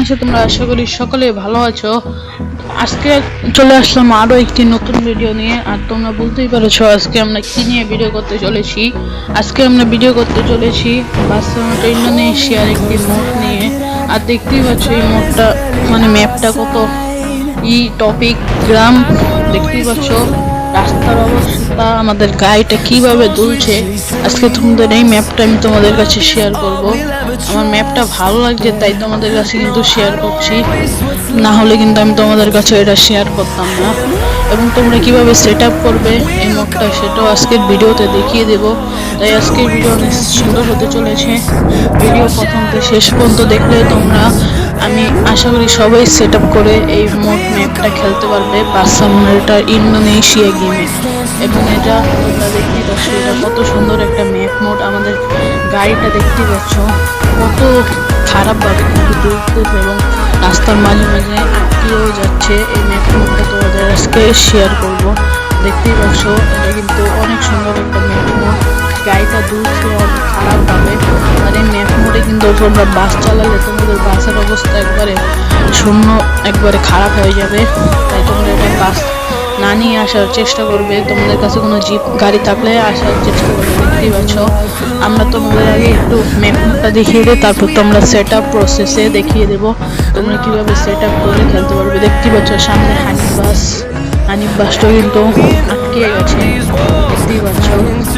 আছো তোমরা আশা করি সকলে ভালো আছো। আজকে চলে আসলাম আরও একটি নতুন ভিডিও নিয়ে, আর তোমরা বুঝতেই পারছ আজকে আমরা কি নিয়ে ভিডিও করতে চলেছি। আজকে আমরা ভিডিও করতে চলেছি বার্সেলোনা ইন্দোনেশিয়ার একটি মোড নিয়ে। আর দেখতেই পাচ্ছ এই মোটটা মানে ম্যাপটা কত ই টপিক গ্রাম, দেখতেই পাচ্ছ। রাস্তার অবস্থা, আমাদের গাড়িটা কীভাবে দুলছে, আজকে তোমাদের এই ম্যাপটা আমি তোমাদের কাছে শেয়ার করব। আমার ম্যাপটা ভালো লাগছে, তাই তোমাদের কাছে কিন্তু শেয়ার করছি। না হলে কিন্তু আমি তোমাদের কাছে এটা শেয়ার করতাম না। এবং তোমরা কীভাবে সেট আপ করবে এই মোডটা সেটাও আজকের ভিডিওতে দেখিয়ে দেব। তাই আজকের ভিডিও অনেক সুন্দর হতে চলেছে। ভিডিও প্রথম শেষ পর্যন্ত দেখলে তোমরা আমি আশা করি সবাই সেট আপ করে এই মোড ম্যাপটা খেলতে পারবে বার্সেলোনাটা ইন্দোনেশিয়া গেমে। এবং এটা তোমরা দেখতেই পাচ্ছ, এটা কত সুন্দর একটা ম্যাপ মোড। আমাদের গাড়িটা দেখতে পাচ্ছ, কত খারাপভাবে কিন্তু দুলতেছে এবং রাস্তার মাঝে মাঝে আটকেও যাচ্ছে। এই ম্যাপ মোডটা তোমাদের আজকে শেয়ার করব। দেখতেই পাচ্ছ, এটা কিন্তু অনেক সুন্দর একটা ম্যাপ গাড়িটা দুলছে অনেক খারাপভাবে আর এই ম্যাপ মোডে কিন্তু তোমরা বাস চালালে তোমাদের বাসের অবস্থা একবারে শূন্য, একবারে খারাপ হয়ে যাবে। তাই তোমরা এটা বাস না নিয়ে আসার চেষ্টা করবে। তোমাদের কাছে কোনো জিপ, গাড়ি থাকলে আসার চেষ্টা করবে, দেখতেই পাচ্ছ। আমরা তোমাদের আগে একটু ম্যাপটা দেখিয়ে দিই, তারপর তোমরা সেট আপ প্রসেসে দেখিয়ে দেবো। তোমরা কীভাবে সেট আপ করে খেলতে পারবে, দেখতেই পাচ্ছ সামনে হানি বাস। হানি বাসটা কিন্তু আটকে গেছে দেখতেই পাচ্ছ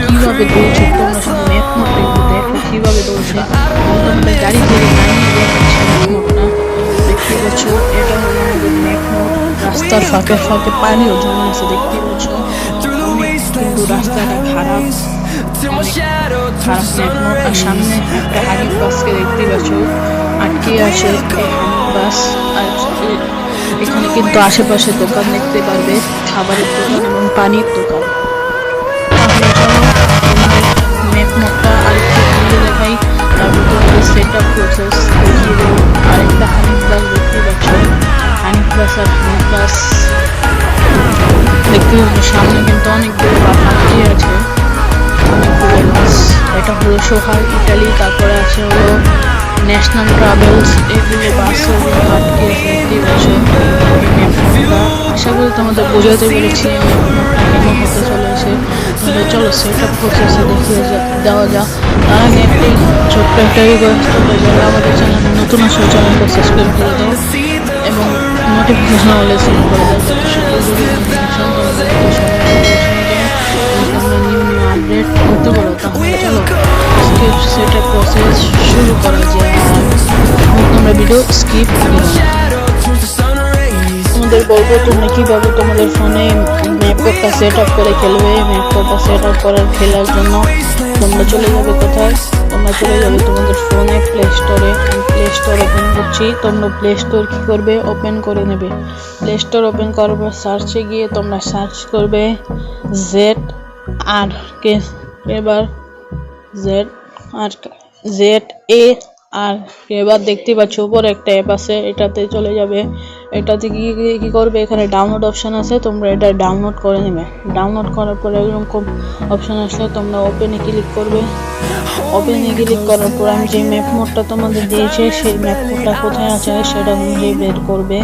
কীভাবে দৌড়ছে? তোমরা শুধু ম্যাপ একটু দেখো কীভাবে দৌড়ছে। তোমাদের গাড়ি থেকে দেখতেই পাচ্ছ, এটা হলো আমাদের ম্যাপ রাস্তার ফাঁকে ফাঁকে পানিও জমে আছে দেখতেই পাচ্ছ। কিন্তু রাস্তাটা খারাপ। সামনে একটা হানিফ বাসকে দেখতেই পাচ্ছ। আটকে আছে হানিফ বাস। আর এখানে কিন্তু আশেপাশে দোকান দেখতে পারবে, খাবারের দোকান এবং পানির দোকান। তাহলে চলো ম্যাপ মোডটা আরেকটু ঘুরিয়ে দেখাই। তারপর তোমাদের সেট আপ হানিফ বাস দেখতে হানিফ বাস দেখতে সামনে কিন্তু অনেকগুলো আছে। এটা হলো সোহাগ ইটালি ন্যাশনাল ট্রাভেলস এগুলো বাসও আটকে map টা। আশা করি তোমাদের বোঝাতে পেরেছি চলেছে। চলো সেট আপ প্রসেসে দেখিয়ে যা- দেওয়া যাক। তার আগে একটি ছোট্ট একটা রিকোয়েস্ট করব আমাদের চ্যানেল নতুন আসলে চ্যানেলটা সাবস্ক্রাইব করে দাও এবং নোটিফিকেশন হলে সেন্ড করে দাও। যাতে সকল আপডেট পারো তাহলে চলো। স্কিপ সেট প্রসেস শুরু করা যায়। তোমরা ভিডিও স্কিপ তোমাদের বলব তোমরা কীভাবে তোমাদের ফোনে ম্যাপ কোডটা সেট আপ করে খেলবে? ম্যাপ কোডটা সেট আপ করার খেলার জন্য তোমরা চলে যাবে কোথায়? তোমরা চলে যাবে তোমাদের ফোনে প্লে স্টোরে প্লে স্টোর ওপেন করছি। তোমরা প্লে স্টোর কী করবে? ওপেন করে নেবে। প্লে স্টোর ওপেন করার পর সার্চে গিয়ে তোমরা সার্চ করবে জেড আর কে এবার জেড আর জেড এ আর এবার দেখতে পাচ্ছ, উপরে একটা অ্যাপ আছে, এটাতে চলে যাবে। এটাতে গিয়ে কি করবে? এখানে ডাউনলোড অপশন আছে, তোমরা এটা ডাউনলোড করে নেবে। ডাউনলোড করার পরে এরকম অপশন আসলে তোমরা ওপেনে ক্লিক করবে। ওপেনে ক্লিক করার পর আমি যে ম্যাপ মোডটা তোমাদের দিয়েছে, সেই ম্যাপ মোডটা কোথায় আছে, সেটা খুঁজে বের করবে।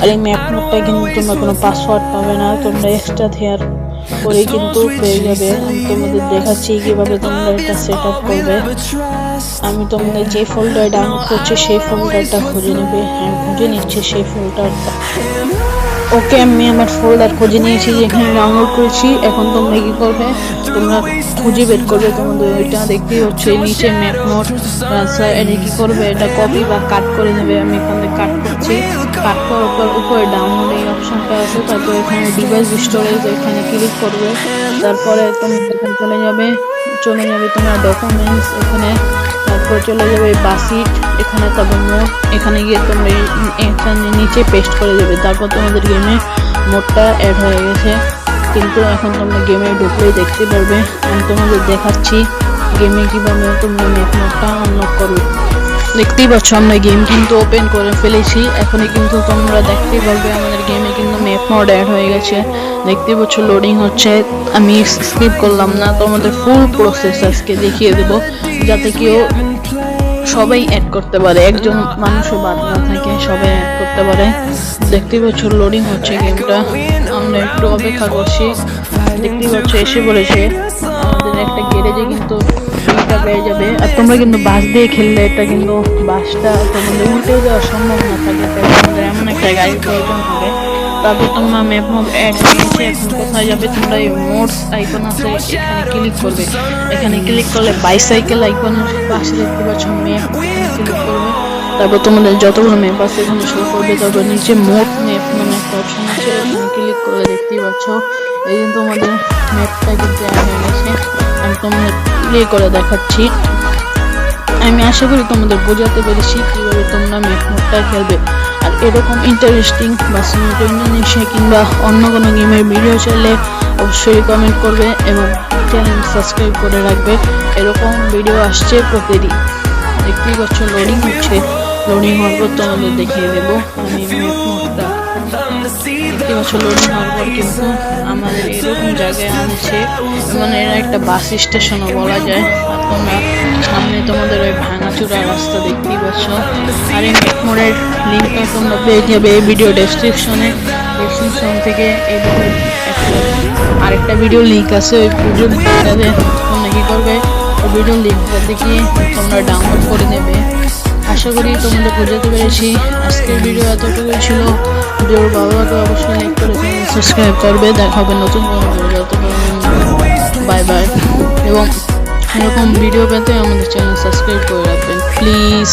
আর এই ম্যাপ মোডটা কিন্তু তোমরা কোনো পাসওয়ার্ড পাবে না, তোমরা এক্সট্রা থেয়ার করে, কিন্তু পেয়ে যাবে আমি তোমাদের দেখাচ্ছি কীভাবে তোমরা এটা সেট আপ করবে। আমি তোমাদের যে ফোল্ডার ডাউনলোড করছি, সেই ফোল্ডারটা খুঁজে নেবে। আমি খুঁজে নিচ্ছি সেই ফোল্ডারটা ওকে, আমি আমার ফোল্ডার খুঁজে নিয়েছি, যেখানে ডাউনলোড করেছি। এখন তোমরা কি করবে? তোমরা খুঁজে বের করবে তোমাদের ওইটা। দেখতেই হচ্ছে, নিচে ম্যাপ নোট এটা কি করবে? এটা কপি বা কাট করে নেবে। আমি এখানে কাট করছি। কাট করার পর উপরে ডাউনলোড অপশনটা আছে তারপর এখানে ডিভাইস স্টোরেজ এখানে ক্লিক করবে। তারপরে এখানে চলে যাবে চলে যাবে তোমার ডকুমেন্টস এখানে। তারপর চলে যাবে বাসিট এখানে তারপর মোট এখানে গিয়ে তোমরা এখানে নিচে পেস্ট করে দেবে তারপর তোমাদের গেমে মোডটা অ্যাড হয়ে গেছে। কিন্তু এখন তোমরা গেমে ঢুকলেই দেখতে পারবে। আমি তোমাদের দেখাচ্ছি গেমে কীভাবে তোমরা ম্যাপ মোডটা আনলক করবে। দেখতেই পাচ্ছ, আমরা গেম কিন্তু ওপেন করে ফেলেছি। এখনই কিন্তু তোমরা দেখতেই পারবে আমাদের গেমে কিন্তু ম্যাপ মোড অ্যাড হয়ে গেছে। দেখতেই পাচ্ছ লোডিং হচ্ছে। আমি স্কিপ করলাম না, তোমাদের ফুল প্রসেস আজকে দেখিয়ে দেব, যাতে কেউ সবাই অ্যাড করতে পারে। একজন মানুষও বাদ না থাকে, সবাই অ্যাড করতে পারে। দেখতে পাচ্ছ লোডিং হচ্ছে গেমটা আমরা একটু অপেক্ষা করছি। দেখতে পাচ্ছ, এসে বলেছে আমাদের একটা গ্যারেজে কিন্তু পেয়ে যাবে। আর তোমরা কিন্তু বাস দিয়ে খেললে এটা কিন্তু বাসটা তোমাদের উল্টে যাওয়ার সম্ভাবনা থাকে তোমাদের এমন একটা গাড়ি প্রয়োজন হবে। তারপর তোমরা ম্যাপ মোড অ্যাড নিয়েছে এখন কোথায় যাবে, তোমরা এই মোডস আইকন আছে, এখানে ক্লিক করবে। এখানে ক্লিক করলে বাইসাইকেল আইকনের পাশে দেখতে পাচ্ছ ম্যাপ ক্লিক করবে। তারপর তোমাদের যতগুলো ম্যাপ আছে এখানে শো করবে, তারপর নিচে মোট ম্যাপ নামে একটা অপশন আছে, এখানে ক্লিক করে দেখতেই পাচ্ছ। এই যে তোমাদের ম্যাপটা কিন্তু অ্যাড হয়ে গেছে আমি তোমাদের প্লে করে দেখাচ্ছি। আমি আশা করি তোমাদের বোঝাতে পেরেছি কীভাবে তোমরা ম্যাপ খেলবে। আর এরকম ইন্টারেস্টিং বা সিনেট ইন্দোনেশিয়া কিংবা অন্য কোনো গেমের ভিডিও চাইলে অবশ্যই কমেন্ট করবে এবং চ্যানেল সাবস্ক্রাইব করে রাখবে। এরকম ভিডিও আসছে প্রতিদিন। দেখতেই পাচ্ছ লোডিং হচ্ছে। লোডিং হওয়ার পর তোমাদের দেখিয়ে দেবো। আমি আমাদের এরকম জায়গায় মানে একটা বাস বলা যায়। তোমরা সামনে তোমাদের ওই রাস্তা পাচ্ছ। আর তোমরা পেয়ে যাবে এই ভিডিও থেকে আরেকটা ভিডিও লিঙ্ক আছে ওই ভিডিও তোমরা কী করবে? ওই ভিডিও লিঙ্কটা দেখে তোমরা ডাউনলোড করে নেবে। আশা করি তোমাদের বোঝাতে পেরেছি। আজকের ভিডিও এতটুকু ছিল। ভিডিওর ভালো লাগলে অবশ্যই লাইক করে সাবস্ক্রাইব করবে। দেখা হবে নতুন বাই বাই এবং এরকম ভিডিও পেতে আমাদের চ্যানেল সাবস্ক্রাইব করে রাখবেন। প্লিজ